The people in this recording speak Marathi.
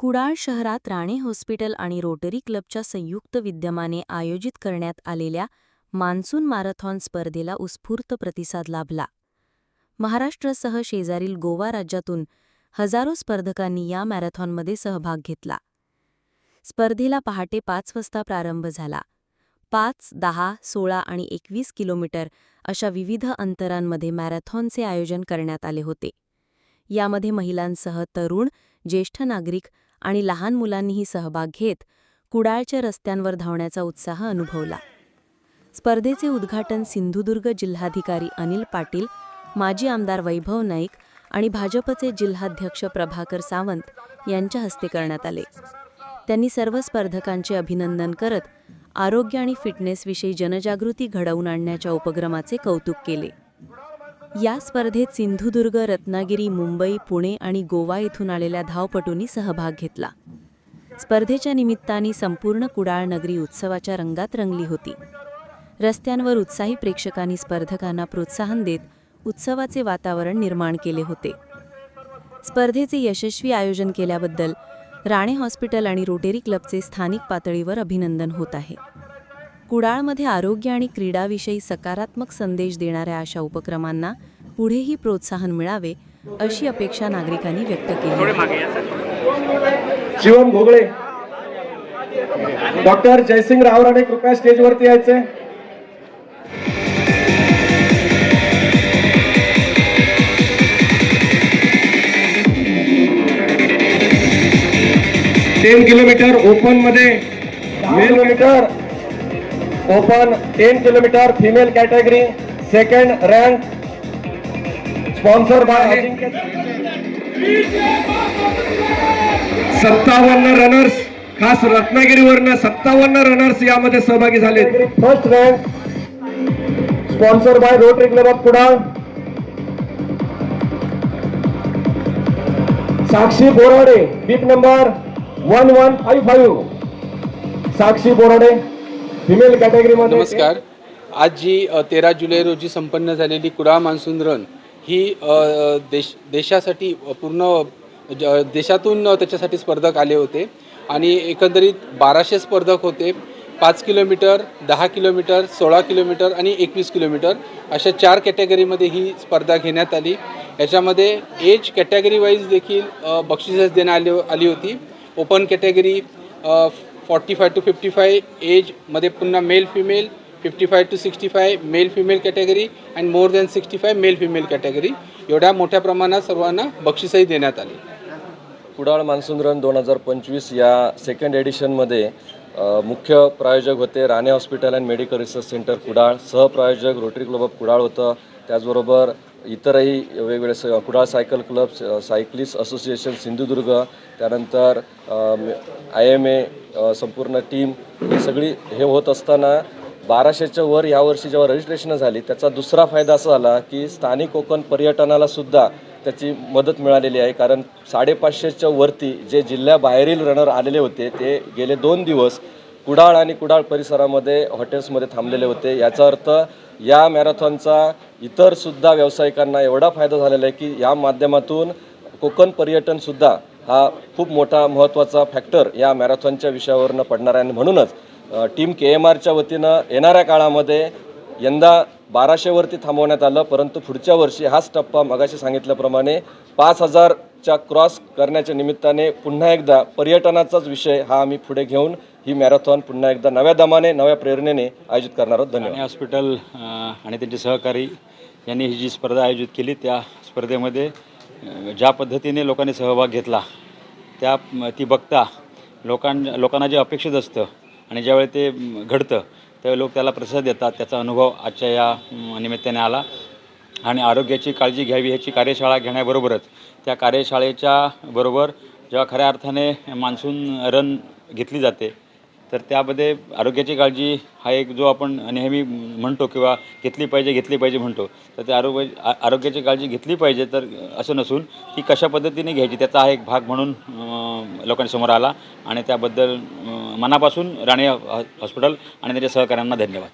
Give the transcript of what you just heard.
कुडाळ शहरात राणे हॉस्पिटल आणि रोटरी क्लबच्या संयुक्त विद्यमाने आयोजित करण्यात आलेल्या मान्सून मॅरेथॉन स्पर्धेला उत्स्फूर्त प्रतिसाद लाभला. महाराष्ट्रासह शेजारील गोवा राज्यातून हजारो स्पर्धकांनी या मॅरेथॉनमध्ये सहभाग घेतला. स्पर्धेला पहाटे पाच वाजता प्रारंभ झाला. पाच दहा सोळा आणि एकवीस किलोमीटर अशा विविध अंतरांमध्ये मॅरेथॉनचे आयोजन करण्यात आले होते. यामध्ये महिलांसह तरुण ज्येष्ठ नागरिक आणि लहान मुलांनीही सहभाग घेत कुडाळच्या रस्त्यांवर धावण्याचा उत्साह अनुभवला. स्पर्धेचे उद्घाटन सिंधुदुर्ग जिल्हाधिकारी अनिल पाटील माजी आमदार वैभव नाईक आणि भाजपचे जिल्हाध्यक्ष प्रभाकर सावंत यांच्या हस्ते करण्यात आले. त्यांनी सर्व स्पर्धकांचे अभिनंदन करत आरोग्य आणि फिटनेसविषयी जनजागृती घडवून आणण्याच्या उपक्रमाचे कौतुक केले. या स्पर्धेत सिंधुदुर्ग रत्नागिरी मुंबई पुणे आणि गोवा येथून आलेल्या धावपटूंनी सहभाग घेतला. स्पर्धेच्या निमित्ताने संपूर्ण कुडाळ नगरी उत्सवाच्या रंगात रंगली होती. रस्त्यांवर उत्साही प्रेक्षकांनी स्पर्धकांना प्रोत्साहन देत उत्सवाचे वातावरण निर्माण केले होते. स्पर्धेचे यशस्वी आयोजन केल्याबद्दल राणे हॉस्पिटल आणि रोटेरी क्लबचे स्थानिक पातळीवर अभिनंदन होत आहे. कुडाळमध्ये आरोग्य आणि क्रीडाविषयी सकारात्मक संदेश देणाऱ्या अशा उपक्रमांना पुढेही प्रोत्साहन मिळावे अशी अपेक्षा नागरिकांनी व्यक्त केली. शिवम घोगळे डॉक्टर जयसिंग रावराणे कृपया स्टेजवरती यायचे टेन किलोमीटर ओपनमध्ये kilometre open ten kilometre female category second rank sponsor by सत्तावन्न रनर्स खास रत्नागिरीवरनं सत्तावन्न रनर्स यामध्ये सहभागी झाले first rank sponsor by rotary club of Kudal Sakshi Borade bib number one one five five Sakshi Borade female कॅटेगरीमध्ये नमस्कार. आज जी तेरा जुलै रोजी संपन्न झालेली कुडाळ मान्सून रन ही देश देशासाठी पूर्ण ज- देशातून त्याच्यासाठी स्पर्धक आले होते. आणि एकंदरीत बाराशे स्पर्धक होते. पाच किलोमीटर दहा किलोमीटर सोळा किलोमीटर आणि एकवीस किलोमीटर अशा चार कॅटेगरीमध्ये ही स्पर्धा घेण्यात आली. याच्यामध्ये एज कॅटेगरी वाईज देखील बक्षिसेस देण्यात आली आली होती. Open category forty five to fifty five एजमध्ये पुन्हा male female fifty five to sixty five male female category and more than sixty five male female category एवढ्या मोठ्या प्रमाणात सर्वांना बक्षीसही देण्यात आली. कुडाळ मान्सून रन दोन हजार पंचवीस या सेकंड एडिशनमध्ये मुख्य प्रायोजक होते Rane hospital and medical research centre Kudal. सहप्रायोजक rotary club of Kudal होतं. त्याचबरोबर इतरही वेगवेगळे स Kudal cycle club cyclist association Sindhudurg. त्यानंतर आय एम ए संपूर्ण टीम ही सगळी हे होत असताना बाराशेच्या वर यावर्षी जेव्हा रजिस्ट्रेशन झाली त्याचा दुसरा फायदा असा झाला की स्थानिक कोकण पर्यटनाला सुद्धा त्याची मदत मिळालेली आहे. कारण साडेपाचशेच्या वरती जे जिल्ह्याबाहेरील रनर आलेले होते ते गेले दोन दिवस कुडाळ आणि कुडाळ परिसरामध्ये हॉटेल्समध्ये थांबलेले होते. याचा अर्थ या मॅरेथॉनचा इतरसुद्धा व्यावसायिकांना एवढा फायदा झालेला आहे की या माध्यमातून कोकण पर्यटनसुद्धा हा खूप मोठा महत्त्वाचा फॅक्टर या मॅरेथॉनच्या विषयावरनं पडणार आहे आणि म्हणूनच टीम के एम आरच्या वतीनं येणाऱ्या काळामध्ये यंदा बाराशेवरती थांबवण्यात आलं परंतु पुढच्या वर्षी हाच टप्पा मगाशी सांगितल्याप्रमाणे पाच हजारच्या क्रॉस करण्याच्या निमित्ताने पुन्हा एकदा पर्यटनाचाच विषय हा आम्ही पुढे घेऊन ही मॅरेथॉन पुन्हा एकदा नव्या दमाने नव्या प्रेरणेने आयोजित करणार आहोत. धन्यवाद. हॉस्पिटल आणि त्यांचे सहकारी यांनी ही जी स्पर्धा आयोजित केली त्या स्पर्धेमध्ये ज्या पद्धतीने लोकांनी सहभाग घेतला त्या ती बघता लोकां लोकांना जे अपेक्षित असतं आणि ज्यावेळी ते घडतं त्यावेळी लोक त्याला प्रतिसाद देतात त्याचा अनुभव आजच्या या निमित्ताने आला. आणि आरोग्याची काळजी घ्यावी ह्याची कार्यशाळा घेण्याबरोबरच त्या कार्यशाळेच्या बरोबर जेव्हा खऱ्या अर्थाने मान्सून रन घेतली जाते तर त्यामध्ये आरोग्याची काळजी हा एक जो आपण नेहमी म्हणतो किंवा घेतली पाहिजे घेतली पाहिजे म्हणतो तर त्या आरोग्य आरोग्याची काळजी घेतली पाहिजे तर असं नसून ती कशा पद्धतीने घ्यायची त्याचा हा एक भाग म्हणून लोकांसमोर आला. आणि त्याबद्दल मनापासून राणे हॉस्पिटल आणि त्याच्या सहकाऱ्यांना धन्यवाद.